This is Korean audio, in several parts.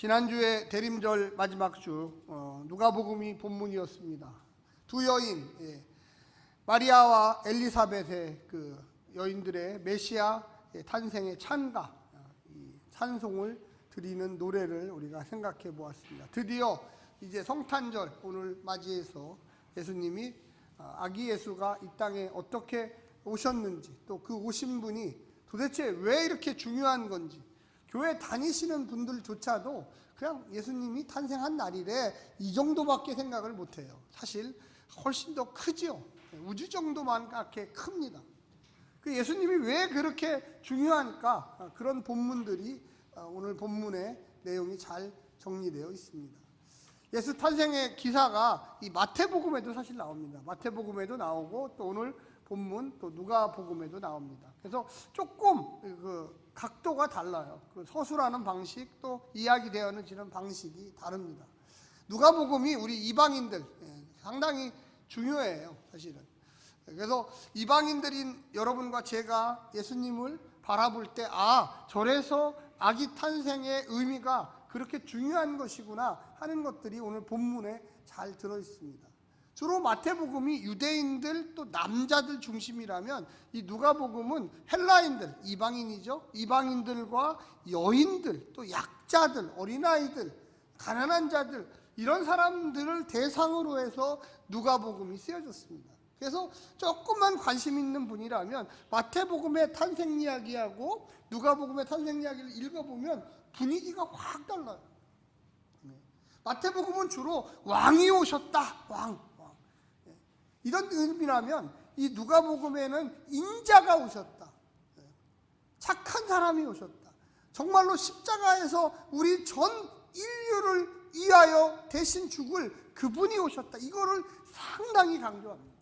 지난주에 대림절 마지막 주 어, 누가복음이 본문이었습니다. 두 여인 예, 마리아와 엘리사벳의 그 여인들의 메시아 예, 탄생의 찬가 찬송을 드리는 노래를 우리가 생각해 보았습니다. 드디어 이제 성탄절 오늘 맞이해서 예수님이 어, 아기 예수가 이 땅에 어떻게 오셨는지 또 그 오신 분이 도대체 왜 이렇게 중요한 건지 교회 다니시는 분들조차도 그냥 예수님이 탄생한 날이래 이 정도밖에 생각을 못해요. 사실 훨씬 더 크죠. 우주 정도만큼 큽니다. 그 예수님이 왜 그렇게 중요한가 아, 그런 본문들이 아, 오늘 본문의 내용이 잘 정리되어 있습니다. 예수 탄생의 기사가 이 마태복음에도 사실 나옵니다. 마태복음에도 나오고 또 오늘 본문 또 누가복음에도 나옵니다. 그래서 조금 그 각도가 달라요. 그 서술하는 방식 또 이야기되어지는 방식이 다릅니다. 누가복음이 우리 이방인들 예, 상당히 중요해요, 사실은. 그래서 이방인들인 여러분과 제가 예수님을 바라볼 때, 아, 저래서 아기 탄생의 의미가 그렇게 중요한 것이구나 하는 것들이 오늘 본문에 잘 들어 있습니다. 주로 마태복음이 유대인들 또 남자들 중심이라면 이 누가복음은 헬라인들, 이방인이죠. 이방인들과 여인들, 또 약자들, 어린아이들, 가난한 자들 이런 사람들을 대상으로 해서 누가복음이 쓰여졌습니다. 그래서 조금만 관심 있는 분이라면 마태복음의 탄생 이야기하고 누가복음의 탄생 이야기를 읽어보면 분위기가 확 달라요. 네. 마태복음은 주로 왕이 오셨다, 왕. 이런 의미라면 이 누가복음에는 인자가 오셨다, 네. 착한 사람이 오셨다. 정말로 십자가에서 우리 전 인류를 위하여 대신 죽을 그분이 오셨다. 이거를 상당히 강조합니다.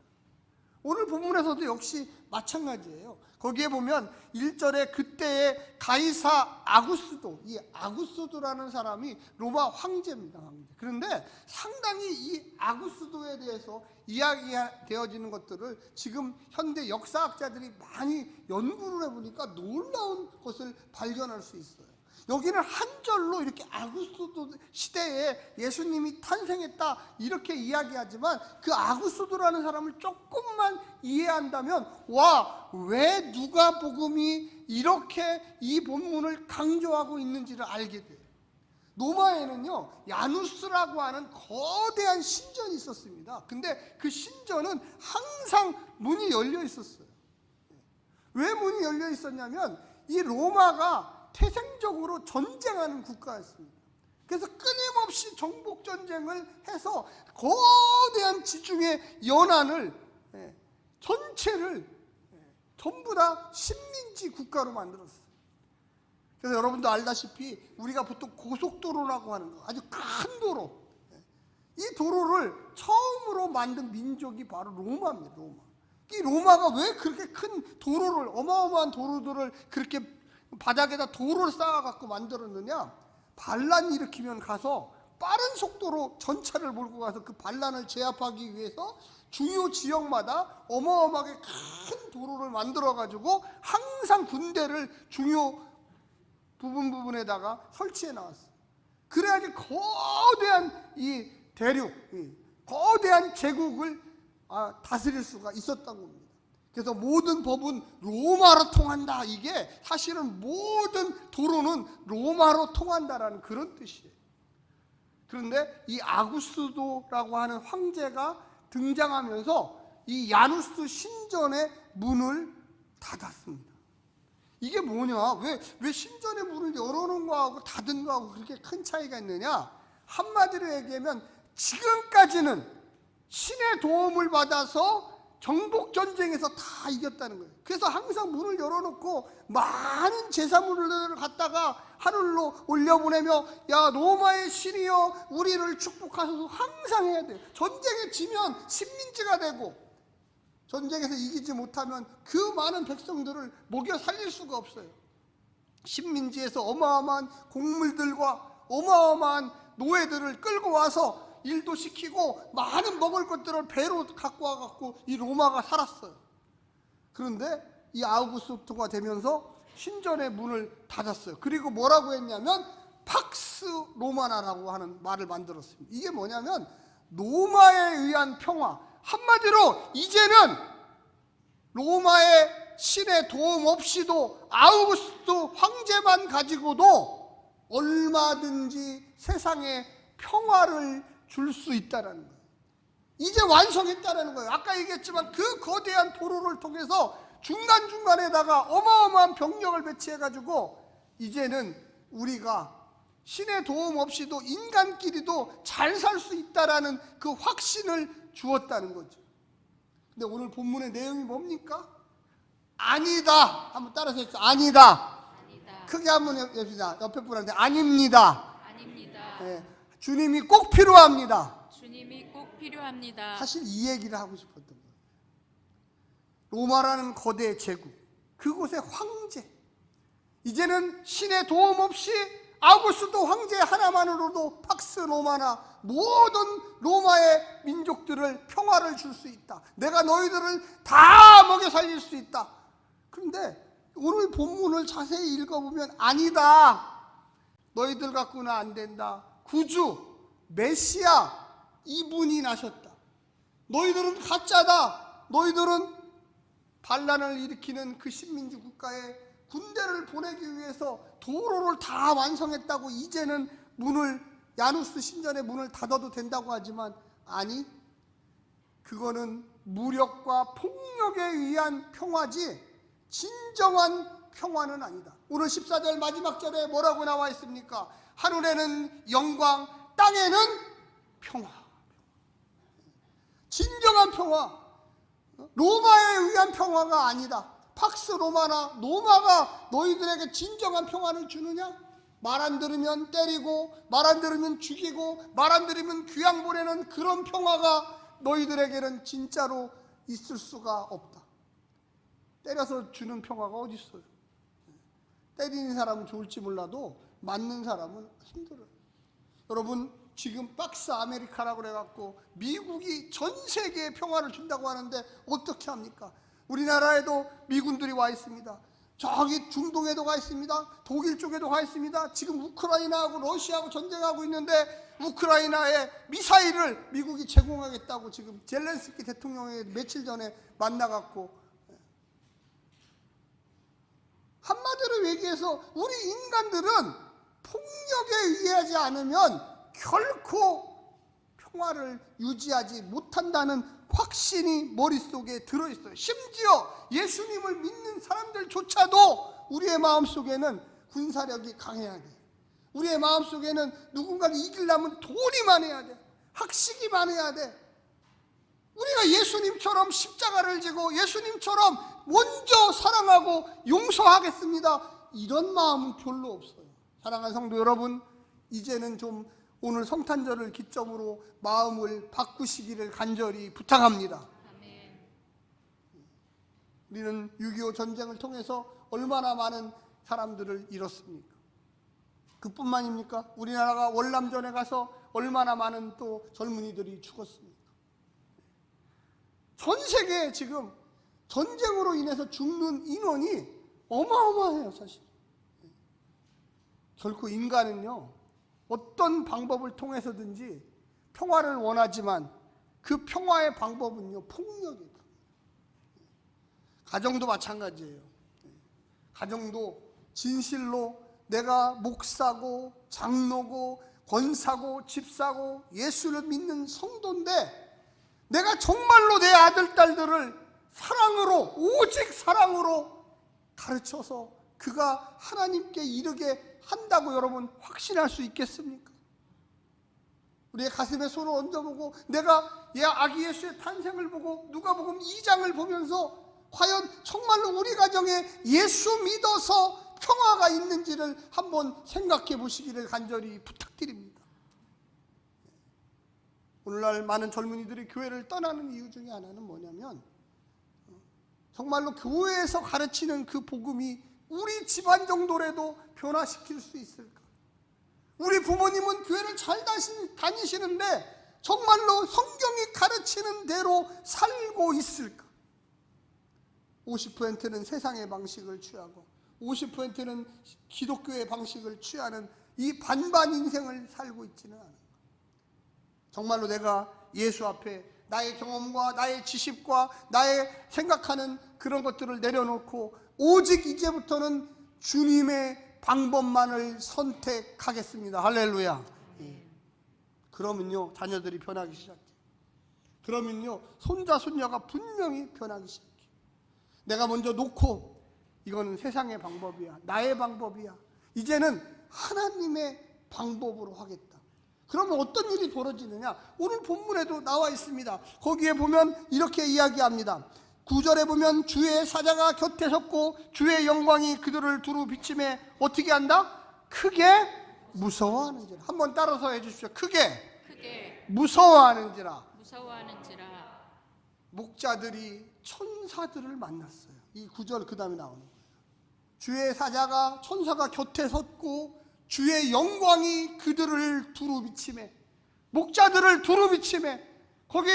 오늘 본문에서도 역시 마찬가지예요. 거기에 보면 1절에 그때의 가이사 아구스도, 이 아구스도라는 사람이 로마 황제입니다. 황제. 그런데 상당히 이 아구스도에 대해서 이야기되어지는 것들을 지금 현대 역사학자들이 많이 연구를 해보니까 놀라운 것을 발견할 수 있어요. 여기는 한 절로 이렇게 아구스도 시대에 예수님이 탄생했다 이렇게 이야기하지만 그 아구스도라는 사람을 조금만 이해한다면 와 왜 누가 복음이 이렇게 이 본문을 강조하고 있는지를 알게 돼요. 로마에는요 야누스라고 하는 거대한 신전이 있었습니다. 근데 그 신전은 항상 문이 열려 있었어요. 왜 문이 열려 있었냐면 이 로마가 태생적으로 전쟁하는 국가였습니다. 그래서 끊임없이 정복 전쟁을 해서 거대한 지중해 연안을 예, 전체를 예, 전부 다 식민지 국가로 만들었어요. 그래서 여러분도 알다시피 우리가 보통 고속도로라고 하는 거 아주 큰 도로 예, 이 도로를 처음으로 만든 민족이 바로 로마입니다. 로마. 이 로마가 왜 그렇게 큰 도로를 어마어마한 도로들을 그렇게 바닥에다 돌을 쌓아갖고 만들었느냐? 반란 일으키면 가서 빠른 속도로 전차를 몰고 가서 그 반란을 제압하기 위해서 주요 지역마다 어마어마하게 큰 도로를 만들어가지고 항상 군대를 중요 부분 부분에다가 설치해 나왔어요. 그래야지 거대한 이 대륙, 이 거대한 제국을 아, 다스릴 수가 있었던 겁니다. 그래서 모든 법은 로마로 통한다. 이게 사실은 모든 도로는 로마로 통한다라는 그런 뜻이에요. 그런데 이 아구스도라고 하는 황제가 등장하면서 이 야누스 신전의 문을 닫았습니다. 이게 뭐냐? 왜, 왜 신전의 문을 열어놓은 거하고 닫은 거하고 그렇게 큰 차이가 있느냐? 한마디로 얘기하면 지금까지는 신의 도움을 받아서 정복 전쟁에서 다 이겼다는 거예요. 그래서 항상 문을 열어놓고 많은 제사물을 갖다가 하늘로 올려보내며 야 로마의 신이여 우리를 축복하소서 항상 해야 돼요. 전쟁에 지면 식민지가 되고 전쟁에서 이기지 못하면 그 많은 백성들을 먹여 살릴 수가 없어요. 식민지에서 어마어마한 곡물들과 어마어마한 노예들을 끌고 와서 일도 시키고 많은 먹을 것들을 배로 갖고 와갖고 이 로마가 살았어요. 그런데 이 아우구스토가 되면서 신전의 문을 닫았어요. 그리고 뭐라고 했냐면 팍스 로마나라고 하는 말을 만들었습니다. 이게 뭐냐면 로마에 의한 평화. 한마디로 이제는 로마의 신의 도움 없이도 아우구스트 황제만 가지고도 얼마든지 세상에 평화를 줄 수 있다는 거예요. 이제 완성했다는 거예요. 아까 얘기했지만 그 거대한 도로를 통해서 중간중간에다가 어마어마한 병력을 배치해가지고 이제는 우리가 신의 도움 없이도 인간끼리도 잘 살 수 있다라는 그 확신을 주었다는 거죠. 근데 오늘 본문의 내용이 뭡니까? 아니다. 한번 따라서 해주세요. 아니다. 아니다. 크게 한번 해봅시다. 옆에 분한테 아닙니다. 아닙니다. 예, 주님이 꼭 필요합니다. 주님이 꼭 필요합니다. 사실 이 얘기를 하고 싶었던 거예요. 로마라는 거대 제국, 그곳의 황제. 이제는 신의 도움 없이 아우구스도 황제 하나만으로도 팍스 로마나 모든 로마의 민족들을 평화를 줄 수 있다. 내가 너희들을 다 먹여 살릴 수 있다. 그런데 오늘 본문을 자세히 읽어보면 아니다. 너희들 갖고는 안 된다. 구주, 메시아, 이분이 나셨다. 너희들은 가짜다. 너희들은 반란을 일으키는 그 식민지 국가에 군대를 보내기 위해서 도로를 다 완성했다고 이제는 문을 야누스 신전의 문을 닫아도 된다고 하지만 아니 그거는 무력과 폭력에 의한 평화지 진정한 평화는 아니다. 오늘 14절 마지막 절에 뭐라고 나와 있습니까? 하늘에는 영광, 땅에는 평화. 진정한 평화. 로마에 의한 평화가 아니다. 팍스 로마나 로마가 너희들에게 진정한 평화를 주느냐? 말 안 들으면 때리고 말 안 들으면 죽이고 말 안 들으면 귀양 보내는 그런 평화가 너희들에게는 진짜로 있을 수가 없다. 때려서 주는 평화가 어디 있어요? 때리는 사람은 좋을지 몰라도 맞는 사람은 힘들어요. 여러분 지금 박스 아메리카라고 그래갖고 미국이 전 세계에 평화를 준다고 하는데 어떻게 합니까? 우리나라에도 미군들이 와 있습니다. 저기 중동에도 가 있습니다. 독일 쪽에도 가 있습니다. 지금 우크라이나하고 러시아하고 전쟁하고 있는데 우크라이나에 미사일을 미국이 제공하겠다고 지금 젤렌스키 대통령이 며칠 전에 만나갖고 한마디로 얘기해서 우리 인간들은 폭력에 의하지 않으면 결코 평화를 유지하지 못한다는 확신이 머릿속에 들어있어요. 심지어 예수님을 믿는 사람들조차도 우리의 마음속에는 군사력이 강해야 돼. 우리의 마음속에는 누군가를 이기려면 돈이 많아야 돼. 학식이 많아야 돼. 우리가 예수님처럼 십자가를 지고 예수님처럼 먼저 사랑하고 용서하겠습니다. 이런 마음은 별로 없어요. 사랑하는 성도 여러분, 이제는 좀 오늘 성탄절을 기점으로 마음을 바꾸시기를 간절히 부탁합니다. 우리는 6.25 전쟁을 통해서 얼마나 많은 사람들을 잃었습니까? 그뿐만입니까? 우리나라가 월남전에 가서 얼마나 많은 또 젊은이들이 죽었습니까? 전 세계에 지금 전쟁으로 인해서 죽는 인원이 어마어마해요, 사실. 결코 인간은요, 어떤 방법을 통해서든지 평화를 원하지만 그 평화의 방법은요, 폭력이에요. 가정도 마찬가지예요. 가정도 진실로 내가 목사고 장로고 권사고 집사고 예수를 믿는 성도인데 내가 정말로 내 아들 딸들을 사랑으로 오직 사랑으로 가르쳐서 그가 하나님께 이르게 한다고 여러분 확신할 수 있겠습니까? 우리의 가슴에 손을 얹어보고 내가 얘 아기 예수의 탄생을 보고 누가복음 2장을 보면서 과연 정말로 우리 가정에 예수 믿어서 평화가 있는지를 한번 생각해 보시기를 간절히 부탁드립니다. 오늘날 많은 젊은이들이 교회를 떠나는 이유 중에 하나는 뭐냐면 정말로 교회에서 가르치는 그 복음이 우리 집안 정도라도 변화시킬 수 있을까? 우리 부모님은 교회를 잘 다니시는데 정말로 성경이 가르치는 대로 살고 있을까? 50%는 세상의 방식을 취하고 50%는 기독교의 방식을 취하는 이 반반 인생을 살고 있지는 않아요. 정말로 내가 예수 앞에 나의 경험과 나의 지식과 나의 생각하는 그런 것들을 내려놓고 오직 이제부터는 주님의 방법만을 선택하겠습니다. 할렐루야. 예. 그러면요, 자녀들이 변하기 시작해요. 그러면요, 손자, 손녀가 분명히 변하기 시작해요. 내가 먼저 놓고, 이거는 세상의 방법이야. 나의 방법이야. 이제는 하나님의 방법으로 하겠다. 그러면 어떤 일이 벌어지느냐? 오늘 본문에도 나와 있습니다. 거기에 보면 이렇게 이야기합니다. 구절에 보면 주의 사자가 곁에 섰고 주의 영광이 그들을 두루 비침에 어떻게 한다? 크게 무서워하는지라. 한번 따라서 해 주십시오. 크게 크게 무서워하는지라. 무서워하는지라 목자들이 천사들을 만났어요. 이 구절 그 다음에 나오는 거예요. 주의 사자가 천사가 곁에 섰고 주의 영광이 그들을 두루 비침해 목자들을 두루 비침해 거기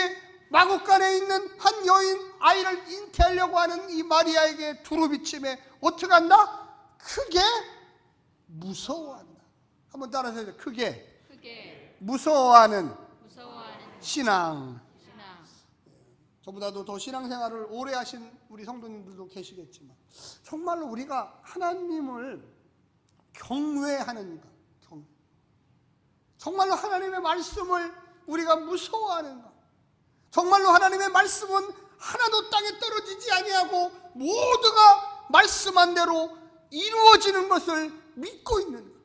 마국간에 있는 한 여인 아이를 잉태하려고 하는 이 마리아에게 두루 비침해 어떻게 한다? 크게 무서워한다. 한번 따라서 해요. 크게 크게 무서워하는 무서워하는 신앙. 신앙 저보다도 더 신앙생활을 오래 하신 우리 성도님들도 계시겠지만 정말로 우리가 하나님을 경외하는가 경 정말로 하나님의 말씀을 우리가 무서워하는가 정말로 하나님의 말씀은 하나도 땅에 떨어지지 아니하고 모두가 말씀한 대로 이루어지는 것을 믿고 있는가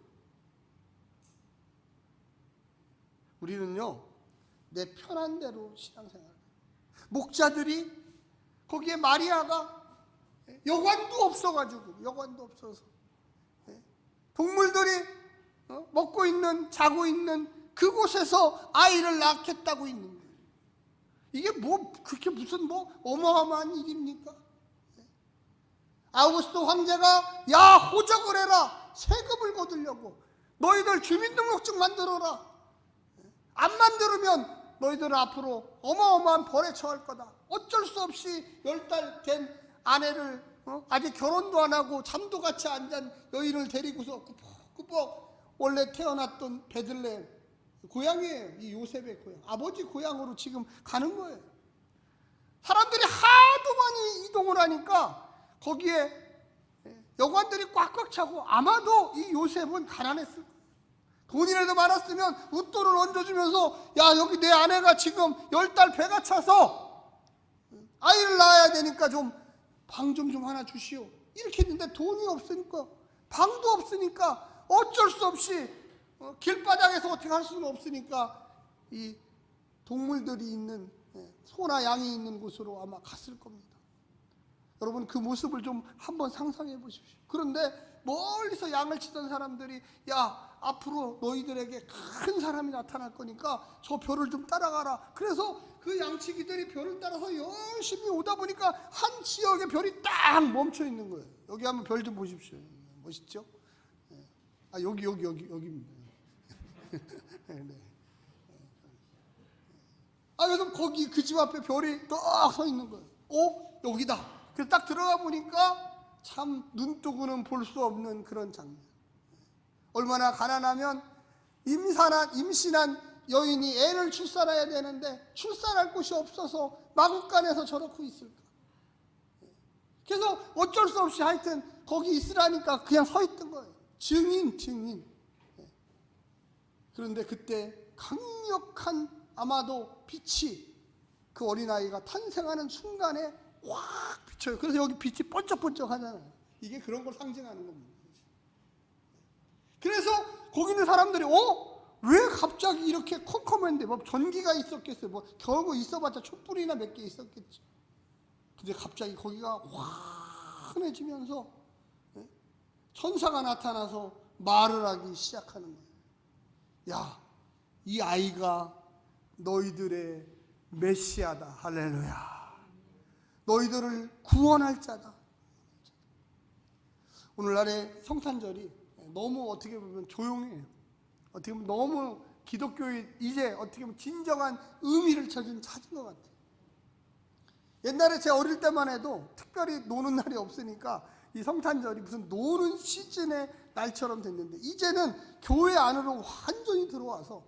우리는요 내 편한 대로 신앙생활 목자들이 거기에 마리아가 여관도 없어가지고 여관도 없어서 예, 동물들이 어, 먹고 있는 자고 있는 그곳에서 아이를 낳겠다고 있는. 이게 뭐 그렇게 무슨 뭐 어마어마한 일입니까? 예. 아우구스도 황제가 야 호적을 해라 세금을 거두려고 너희들 주민등록증 만들어라 안 만들면 너희들은 앞으로 어마어마한 벌에 처할 거다. 어쩔 수 없이 열 달 된 아내를 어? 아직 결혼도 안 하고 잠도 같이 안 잔 여인을 데리고서 꾸벅꾸벅 원래 태어났던 베들레헴 고향이에요. 이 요셉의 고향. 아버지 고향으로 지금 가는 거예요. 사람들이 하도 많이 이동을 하니까 거기에 여관들이 꽉꽉 차고 아마도 이 요셉은 가난했을 거예요. 돈이라도 많았으면 웃돈을 얹어주면서 야 여기 내 아내가 지금 열 달 배가 차서 아이를 낳아야 되니까 좀 방좀좀 하나 주시오 이렇게 했는데 돈이 없으니까 방도 없으니까 어쩔 수 없이 어, 길바닥에서 어떻게 할 수는 없으니까 이 동물들이 있는 예, 소나 양이 있는 곳으로 아마 갔을 겁니다. 여러분 그 모습을 좀 한번 상상해 보십시오. 그런데 멀리서 양을 치던 사람들이 야 앞으로 너희들에게 큰 사람이 나타날 거니까 저 별을 좀 따라가라. 그래서 그 양치기들이 별을 따라서 열심히 오다 보니까 한 지역에 별이 딱 멈춰 있는 거예요. 여기 한번 별 좀 보십시오. 멋있죠? 예. 아 여기 여기 여기 여기입니다. 네. 아, 그래서 거기 그 집 앞에 별이 딱 서 있는 거예요. 어? 여기다. 그래서 딱 들어가 보니까 참 눈뜨고는 볼 수 없는 그런 장면. 얼마나 가난하면 임산한, 임신한 여인이 애를 출산해야 되는데 출산할 곳이 없어서 마국간에서 저렇게 있을까. 그래서 어쩔 수 없이 하여튼 거기 있으라니까 그냥 서 있던 거예요. 증인, 증인. 그런데 그때 강력한 아마도 빛이 그 어린아이가 탄생하는 순간에 확 비쳐요. 그래서 여기 빛이 번쩍번쩍 하잖아요. 이게 그런 걸 상징하는 겁니다. 그래서 거기 있는 사람들이 어? 왜 갑자기 이렇게 컴컴한데 뭐 전기가 있었겠어요. 뭐 결국 있어봤자 촛불이나 몇 개 있었겠지. 근데 갑자기 거기가 환해지면서 예? 천사가 나타나서 말을 하기 시작하는 거예요. 야, 이 아이가 너희들의 메시아다. 할렐루야. 너희들을 구원할 자다. 오늘날의 성탄절이 너무 어떻게 보면 조용해요. 어떻게 보면 너무 기독교의 이제 어떻게 보면 진정한 의미를 찾은 찾은 것 같아요. 옛날에 제 어릴 때만 해도 특별히 노는 날이 없으니까 이 성탄절이 무슨 노는 시즌에 날처럼 됐는데 이제는 교회 안으로 완전히 들어와서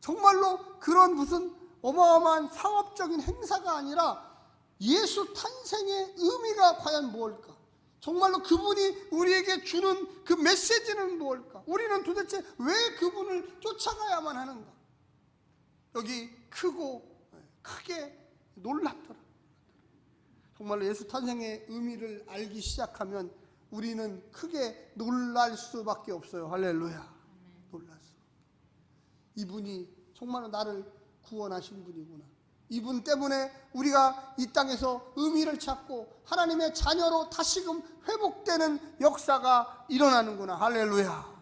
정말로 그런 무슨 어마어마한 상업적인 행사가 아니라 예수 탄생의 의미가 과연 무엇일까? 정말로 그분이 우리에게 주는 그 메시지는 무엇일까? 우리는 도대체 왜 그분을 쫓아가야만 하는가? 여기 크고 크게 놀랍더라. 정말로 예수 탄생의 의미를 알기 시작하면 우리는 크게 놀랄 수밖에 없어요. 할렐루야. 수. 이분이 정말로 나를 구원하신 분이구나. 이분 때문에 우리가 이 땅에서 의미를 찾고 하나님의 자녀로 다시금 회복되는 역사가 일어나는구나. 할렐루야.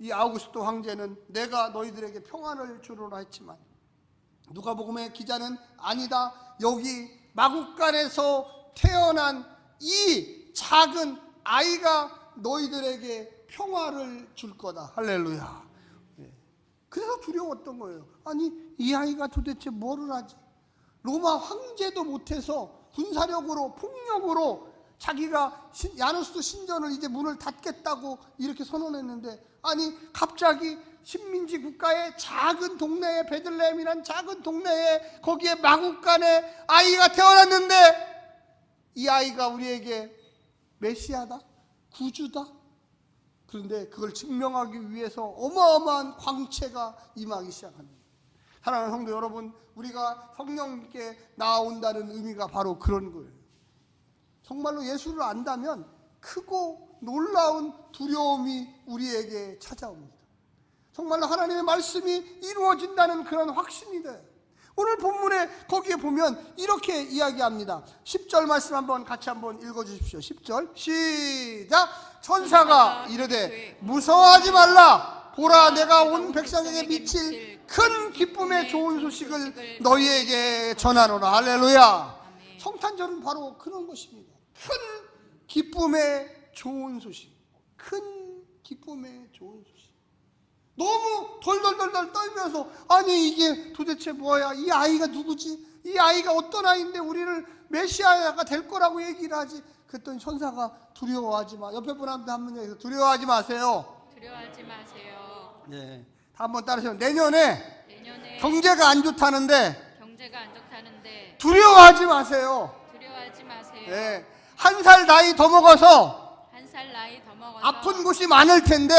이 아우구스토 황제는 내가 너희들에게 평안을 주로라 했지만 누가복음의 기자는 아니다. 여기 마국간에서 태어난 이 작은 아이가 너희들에게 평화를 줄 거다. 할렐루야. 예. 그래서 두려웠던 거예요. 아니 이 아이가 도대체 뭐를 하지? 로마 황제도 못해서 군사력으로 폭력으로 자기가 신- 야누스 신전을 이제 문을 닫겠다고 이렇게 선언했는데 아니 갑자기 식민지 국가의 작은 동네에 베들레헴이란 작은 동네에 거기에 마국간에 아이가 태어났는데 이 아이가 우리에게 메시아다 구주다 그런데 그걸 증명하기 위해서 어마어마한 광채가 임하기 시작합니다. 사랑하는 성도 여러분, 우리가 성령께 나온다는 의미가 바로 그런 거예요. 정말로 예수를 안다면 크고 놀라운 두려움이 우리에게 찾아옵니다. 정말로 하나님의 말씀이 이루어진다는 그런 확신이 돼요. 오늘 본문에 거기에 보면 이렇게 이야기합니다. 10절 말씀 한번 같이 한번 읽어 주십시오. 10절. 시작. 천사가 이르되 무서워하지 말라. 보라 내가 온 백성에게 미칠 큰 기쁨의 좋은 소식을 너희에게 전하노라. 할렐루야. 성탄절은 바로 그런 것입니다. 큰 기쁨의 좋은 소식. 큰 기쁨의 좋은 소식. 너무 덜덜덜덜 떨면서 아니 이게 도대체 뭐야? 이 아이가 누구지? 이 아이가 어떤 아이인데 우리를 메시아가 될 거라고 얘기를 하지? 그랬더니 천사가 두려워하지 마. 옆에 분한테 한번 얘기해서 두려워하지 마세요. 두려워하지 마세요. 네. 다 한번 따르세요. 내년에 내년에 경제가 안 좋다는데 경제가 안 좋다는데 두려워하지 마세요. 두려워하지 마세요. 네. 한 살 나이 더 먹어서 한 살 나이 더 먹어서 아픈 곳이 많을 텐데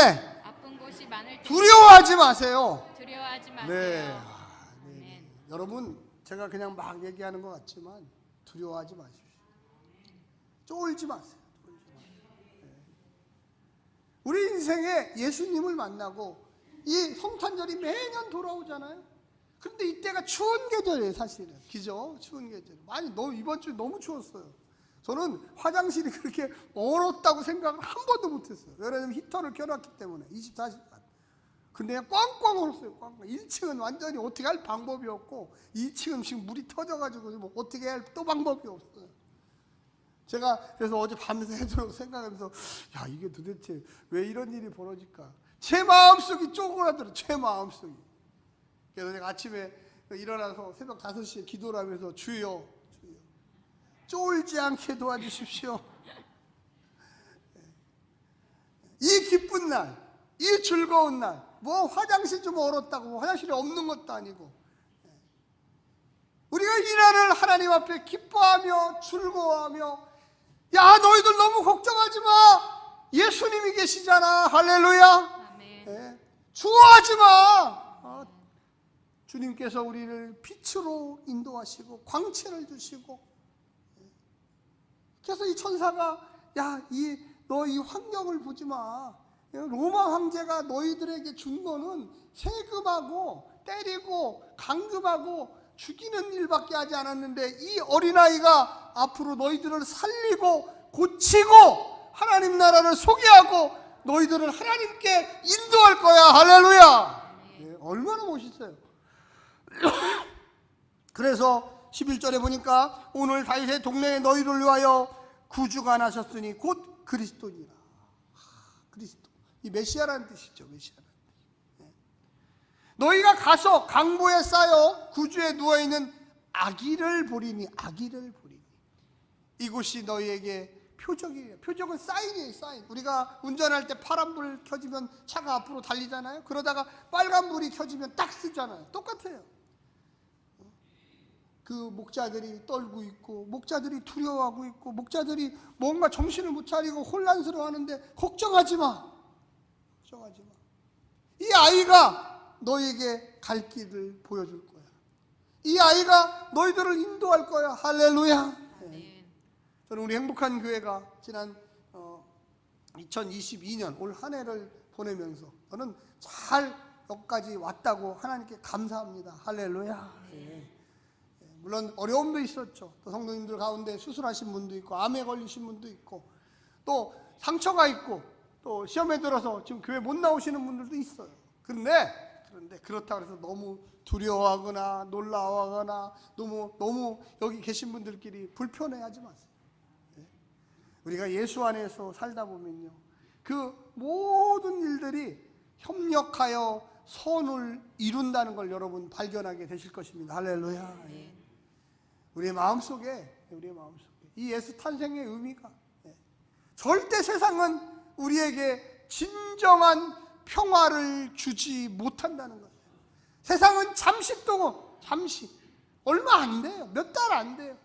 두려워하지 마세요. 두려워하지 마세요. 네. 아, 네. 아멘. 여러분 제가 그냥 막 얘기하는 것 같지만 두려워하지 마십시오. 쫄지 마세요. 쫄지 마세요. 네. 우리 인생에 예수님을 만나고 이 성탄절이 매년 돌아오잖아요. 그런데 이때가 추운 계절이에요, 사실은. 그죠? 추운 계절. 많이 너무 이번 주 너무 추웠어요. 저는 화장실이 그렇게 얼었다고 생각을 한 번도 못했어요. 왜냐하면 히터를 켜놨기 때문에 24시간. 근데 꽝꽝 얼었어요. 꽝꽝. 1층은 완전히 어떻게 할 방법이 없고 2층은 지금 물이 터져가지고 뭐 어떻게 할 또 방법이 없어요. 제가 그래서 어제 밤새도록 생각하면서 야 이게 도대체 왜 이런 일이 벌어질까? 제 마음속이 쪼그라들어. 제 마음속이. 그래서 제가 아침에 일어나서 새벽 5시에 기도를 하면서 주여 주여 쫄지 않게 도와주십시오. 이 기쁜 날, 이 즐거운 날, 뭐 화장실 좀 얼었다고 뭐 화장실이 없는 것도 아니고. 우리가 이 날을 하나님 앞에 기뻐하며 즐거워하며 야 너희들 너무 걱정하지 마. 예수님이 계시잖아. 할렐루야. 아멘. 예. 주워하지 마. 아, 주님께서 우리를 빛으로 인도하시고 광채를 주시고. 예. 그래서 이 천사가 야이 너이 환경을 보지 마. 예, 로마 황제가 너희들에게 준 거는 세금하고 때리고 강금하고 죽이는 일밖에 하지 않았는데 이 어린아이가 앞으로 너희들을 살리고 고치고 하나님 나라를 소개하고 너희들을 하나님께 인도할 거야. 할렐루야. 예, 얼마나 멋있어요. 그래서 11절에 보니까 오늘 다윗의 동네에 너희를 위하여 구주가 나셨으니 곧 그리스도니라. 이 메시아라는 뜻이죠. 메시아라는 뜻. 예. 너희가 가서 강보에 쌓여 구주에 누워 있는 아기를 보리니 아기를 보리니 이곳이 너희에게 표적이에요. 표적은 사인이에요, 사인. 우리가 운전할 때 파란불 켜지면 차가 앞으로 달리잖아요. 그러다가 빨간불이 켜지면 딱 쓰잖아요. 똑같아요. 그 목자들이 떨고 있고 목자들이 두려워하고 있고 목자들이 뭔가 정신을 못 차리고 혼란스러워 하는데 걱정하지 마. 걱정하지 마. 이 아이가 너에게 갈 길을 보여줄 거야. 이 아이가 너희들을 인도할 거야. 할렐루야. 네. 저는 우리 행복한 교회가 지난 어, 2022년 올 한 해를 보내면서 저는 잘 여기까지 왔다고 하나님께 감사합니다. 할렐루야. 예. 예, 물론 어려움도 있었죠. 또 성도님들 가운데 수술하신 분도 있고 암에 걸리신 분도 있고 또 상처가 있고 또 시험에 들어서 지금 교회 못 나오시는 분들도 있어요. 그런데 그런데 그렇다고 해서 너무 두려워하거나 놀라워하거나 너무 너무 여기 계신 분들끼리 불편해하지 마세요. 우리가 예수 안에서 살다 보면요. 그 모든 일들이 협력하여 선을 이룬다는 걸 여러분 발견하게 되실 것입니다. 할렐루야. 예. 우리의 마음 속에 우리의 마음 속에 이 예수 탄생의 의미가 예. 절대 세상은 우리에게 진정한 평화를 주지 못한다는 거예요. 세상은 잠시 동안 잠시 얼마 안 돼요. 몇 달 안 돼요.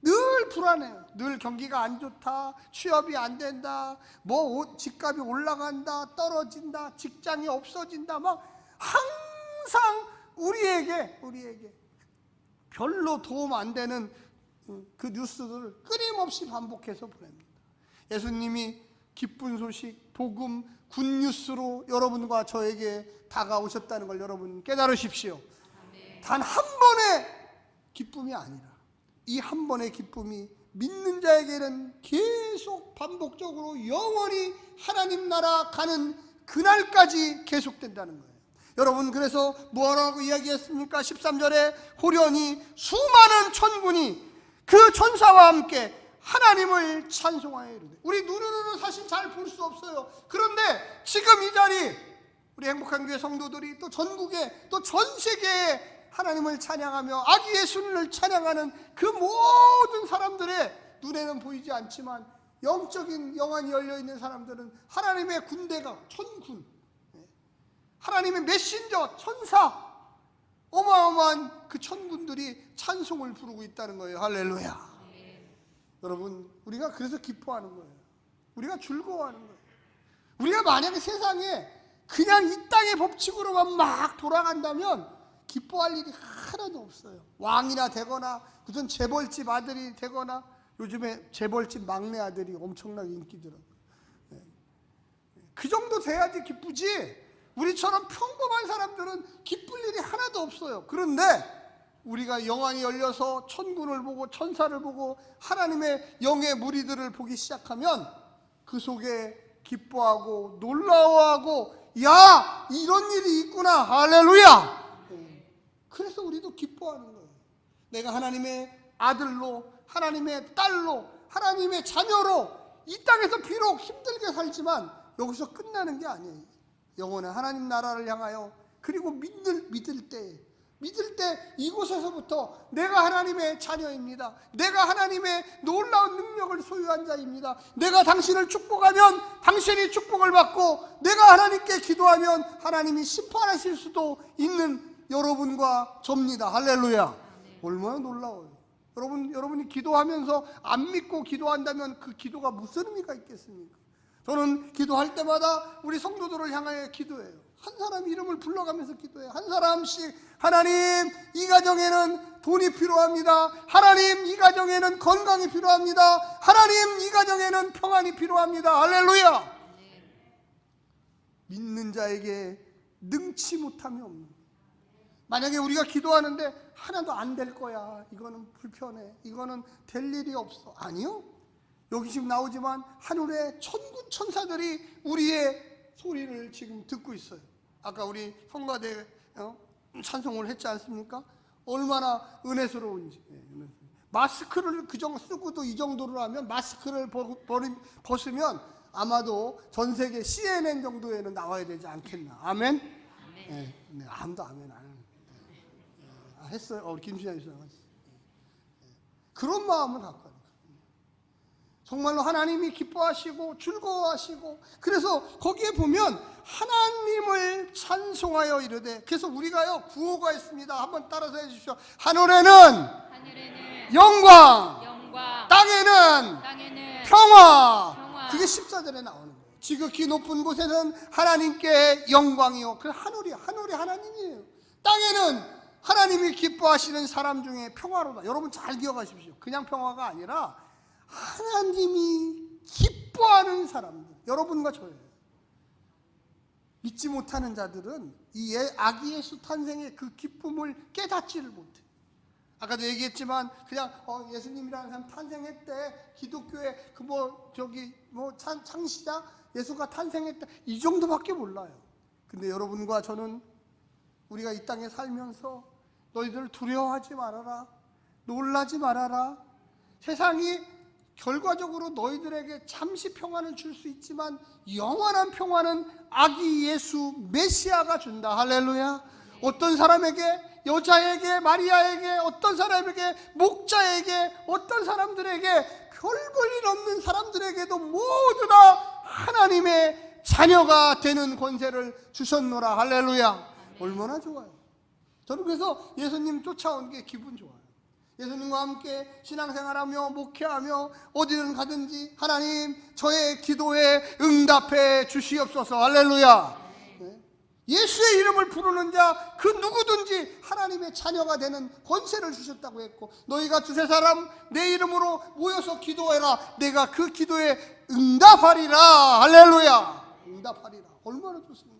늘 불안해요. 늘 경기가 안 좋다, 취업이 안 된다, 뭐 옷- 집값이 올라간다, 떨어진다, 직장이 없어진다, 막 항상 우리에게 우리에게 별로 도움 안 되는 그 뉴스들을 끊임없이 반복해서 보냅니다. 예수님이 기쁜 소식, 복음, 굿뉴스로 여러분과 저에게 다가오셨다는 걸 여러분 깨달으십시오. 단 한 번의 기쁨이 아니라 이 한 번의 기쁨이 믿는 자에게는 계속 반복적으로 영원히 하나님 나라 가는 그날까지 계속된다는 거예요. 여러분 그래서 뭐라고 이야기했습니까? 13절에 호련히 수많은 천군이 그 천사와 함께 하나님을 찬송하여 이르되 우리 눈으로는 사실 잘 볼 수 없어요. 그런데 지금 이 자리 우리 행복한 교회 성도들이 또 전국에 또 전 세계에 하나님을 찬양하며 아기 예수님을 찬양하는 그 모든 사람들의 눈에는 보이지 않지만 영적인 영안이 열려 있는 사람들은 하나님의 군대가 천군, 네. 하나님의 메신저 천사, 어마어마한 그 천군들이 찬송을 부르고 있다는 거예요. 할렐루야. 여러분, 우리가 그래서 기뻐하는 거예요. 우리가 즐거워하는 거예요. 우리가 만약에 세상에 그냥 이 땅의 법칙으로만 막 돌아간다면 기뻐할 일이 하나도 없어요. 왕이나 되거나 무슨 재벌집 아들이 되거나 요즘에 재벌집 막내 아들이 엄청나게 인기 들어요. 예. 그 정도 돼야지 기쁘지. 우리처럼 평범한 사람들은 기쁠 일이 하나도 없어요. 그런데 우리가 영안이 열려서 천군을 보고 천사를 보고 하나님의 영의 무리들을 보기 시작하면 그 속에 기뻐하고 놀라워하고 야 이런 일이 있구나. 할렐루야! 그래서 우리도 기뻐하는 거예요. 내가 하나님의 아들로 하나님의 딸로 하나님의 자녀로 이 땅에서 비록 힘들게 살지만 여기서 끝나는 게 아니에요. 영원한 하나님 나라를 향하여 그리고 믿을 믿을 때 믿을 때 이곳에서부터 내가 하나님의 자녀입니다. 내가 하나님의 놀라운 능력을 소유한 자입니다. 내가 당신을 축복하면 당신이 축복을 받고 내가 하나님께 기도하면 하나님이 심판하실 수도 있는 여러분과 접니다. 할렐루야. 얼마나 놀라워요. 여러분 여러분이 기도하면서 안 믿고 기도한다면 그 기도가 무슨 의미가 있겠습니까? 저는 기도할 때마다 우리 성도들을 향하여 기도해요. 한 사람 이름을 불러가면서 기도해요. 한 사람씩 하나님 이 가정에는 돈이 필요합니다. 하나님 이 가정에는 건강이 필요합니다. 하나님 이 가정에는 평안이 필요합니다. 할렐루야. 믿는 자에게 능치 못함이 없는. 만약에 우리가 기도하는데 하나도 안 될 거야. 이거는 불편해. 이거는 될 일이 없어. 아니요. 여기 지금 나오지만 하늘의 천군 천사들이 우리의 소리를 지금 듣고 있어요. 아까 우리 성가대 어? 찬송을 했지 않습니까? 얼마나 은혜스러운지. 예. 마스크를 그정 쓰고도 이 정도로 하면 마스크를 벗으면 아마도 전 세계 CNN 정도에는 나와야 되지 않겠나. 아멘. 예, 네, 아무도 아멘 안. 예, 아, 했어요. 어, 김신양 씨가 했어요. 그런 마음을 갖고. 정말로 하나님이 기뻐하시고 즐거워하시고 그래서 거기에 보면 하나님을 찬송하여 이르되 그래서 우리가요 구호가 있습니다. 한번 따라서 해주십시오. 하늘에는 하늘에는 영광, 영광, 땅에는 땅에는 평화. 평화. 그게 14절에 나오는 거예요. 지극히 높은 곳에는 하나님께 영광이요. 그 하늘이 하늘이 하나님이에요. 땅에는 하나님이 기뻐하시는 사람 중에 평화로다. 여러분 잘 기억하십시오. 그냥 평화가 아니라 하나님이 기뻐하는 사람들. 여러분과 저예요. 믿지 못하는 자들은 이 예- 아기 예수 탄생의 그 기쁨을 깨닫지를 못해. 아까도 얘기했지만 그냥 어, 예수님이라는 사람 탄생했대 기독교의 그 뭐 저기 뭐 창, 창시자 예수가 탄생했다 이 정도밖에 몰라요. 근데 여러분과 저는 우리가 이 땅에 살면서 너희들 두려워하지 말아라 놀라지 말아라 세상이 결과적으로 너희들에게 잠시 평안을 줄 수 있지만 영원한 평안은 아기 예수 메시아가 준다. 할렐루야. 어떤 사람에게 여자에게 마리아에게 어떤 사람에게 목자에게 어떤 사람들에게 별 볼일 없는 사람들에게도 모두 다 하나님의 자녀가 되는 권세를 주셨노라. 할렐루야. 얼마나 좋아요. 저는 그래서 예수님 쫓아온 게 기분 좋아요 예수님과 함께 신앙생활하며 목회하며 어디든 가든지 하나님 저의 기도에 응답해 주시옵소서. 할렐루야. 네. 예수의 이름을 부르는 자 그 누구든지 하나님의 자녀가 되는 권세를 주셨다고 했고 너희가 두세 사람 내 이름으로 모여서 기도해라. 내가 그 기도에 응답하리라. 할렐루야. 응답하리라. 얼마나 좋습니까?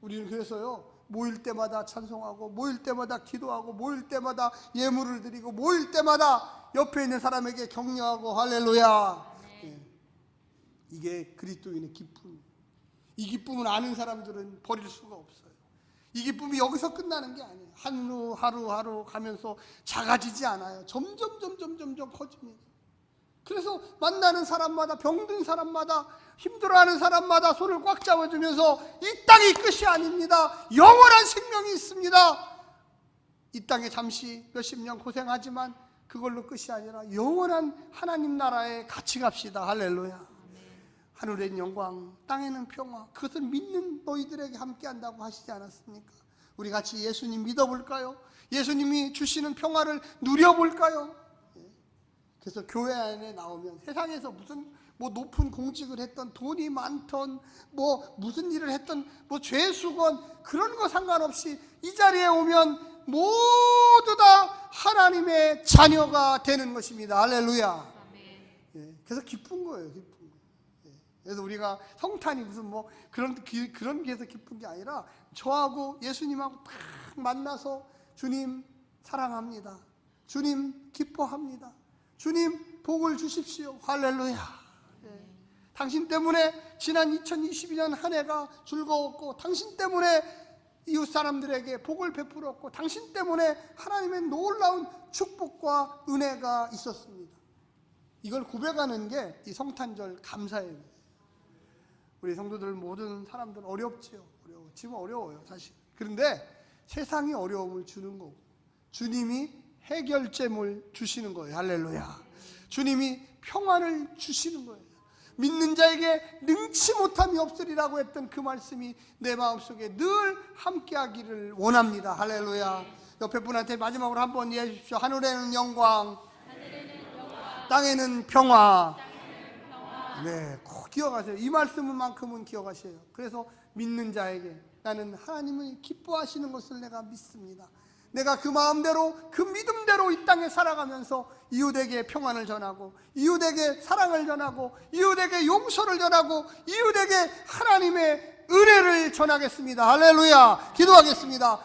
우리는 그래서요 모일 때마다 찬송하고 모일 때마다 기도하고 모일 때마다 예물을 드리고 모일 때마다 옆에 있는 사람에게 격려하고 할렐루야. 예. 이게 그리스도인의 기쁨. 이 기쁨을 아는 사람들은 버릴 수가 없어요. 이 기쁨이 여기서 끝나는 게 아니에요. 하루 하루 하루 가면서 작아지지 않아요. 점점 점점 점점 커집니다 그래서 만나는 사람마다 병든 사람마다 힘들어하는 사람마다 손을 꽉 잡아주면서 이 땅이 끝이 아닙니다. 영원한 생명이 있습니다. 이 땅에 잠시 몇십 년 고생하지만 그걸로 끝이 아니라 영원한 하나님 나라에 같이 갑시다. 할렐루야. 하늘엔 영광, 땅에는 평화. 그것을 믿는 너희들에게 함께 한다고 하시지 않았습니까? 우리 같이 예수님 믿어볼까요? 예수님이 주시는 평화를 누려볼까요? 그래서 교회 안에 나오면 세상에서 무슨 뭐 높은 공직을 했던 돈이 많던 뭐 무슨 일을 했던 뭐 죄수건 그런 거 상관없이 이 자리에 오면 모두 다 하나님의 자녀가 되는 것입니다. 할렐루야. 예, 그래서 기쁜 거예요, 기쁜 거. 예, 그래서 우리가 성탄이 무슨 뭐 그런 기, 그런 게서 기쁜 게 아니라 저하고 예수님하고 딱 만나서 주님 사랑합니다. 주님 기뻐합니다. 주님 복을 주십시오. 할렐루야. 예. 당신 때문에 지난 2022년 한 해가 즐거웠고 당신 때문에 이웃 사람들에게 복을 베풀었고 당신 때문에 하나님의 놀라운 축복과 은혜가 있었습니다. 이걸 고백하는 게 이 성탄절 감사예요. 우리 성도들 모든 사람들 어렵지요. 어려워. 지금 어려워요, 사실. 그런데 세상이 어려움을 주는 거고 주님이 해결점을 주시는 거예요. 할렐루야. 주님이 평안을 주시는 거예요. 믿는 자에게 능치 못함이 없으리라고 했던 그 말씀이 내 마음속에 늘 함께하기를 원합니다. 할렐루야. 옆에 분한테 마지막으로 한번 이해해 주십시오. 하늘에는 영광, 땅에는 평화. 네, 꼭 기억하세요. 이 말씀만큼은 기억하세요. 그래서 믿는 자에게 나는 하나님을 기뻐하시는 것을 내가 믿습니다. 내가 그 마음대로 그 믿음대로 이 땅에 살아가면서 이웃에게 평안을 전하고 이웃에게 사랑을 전하고 이웃에게 용서를 전하고 이웃에게 하나님의 은혜를 전하겠습니다. 할렐루야. 기도하겠습니다.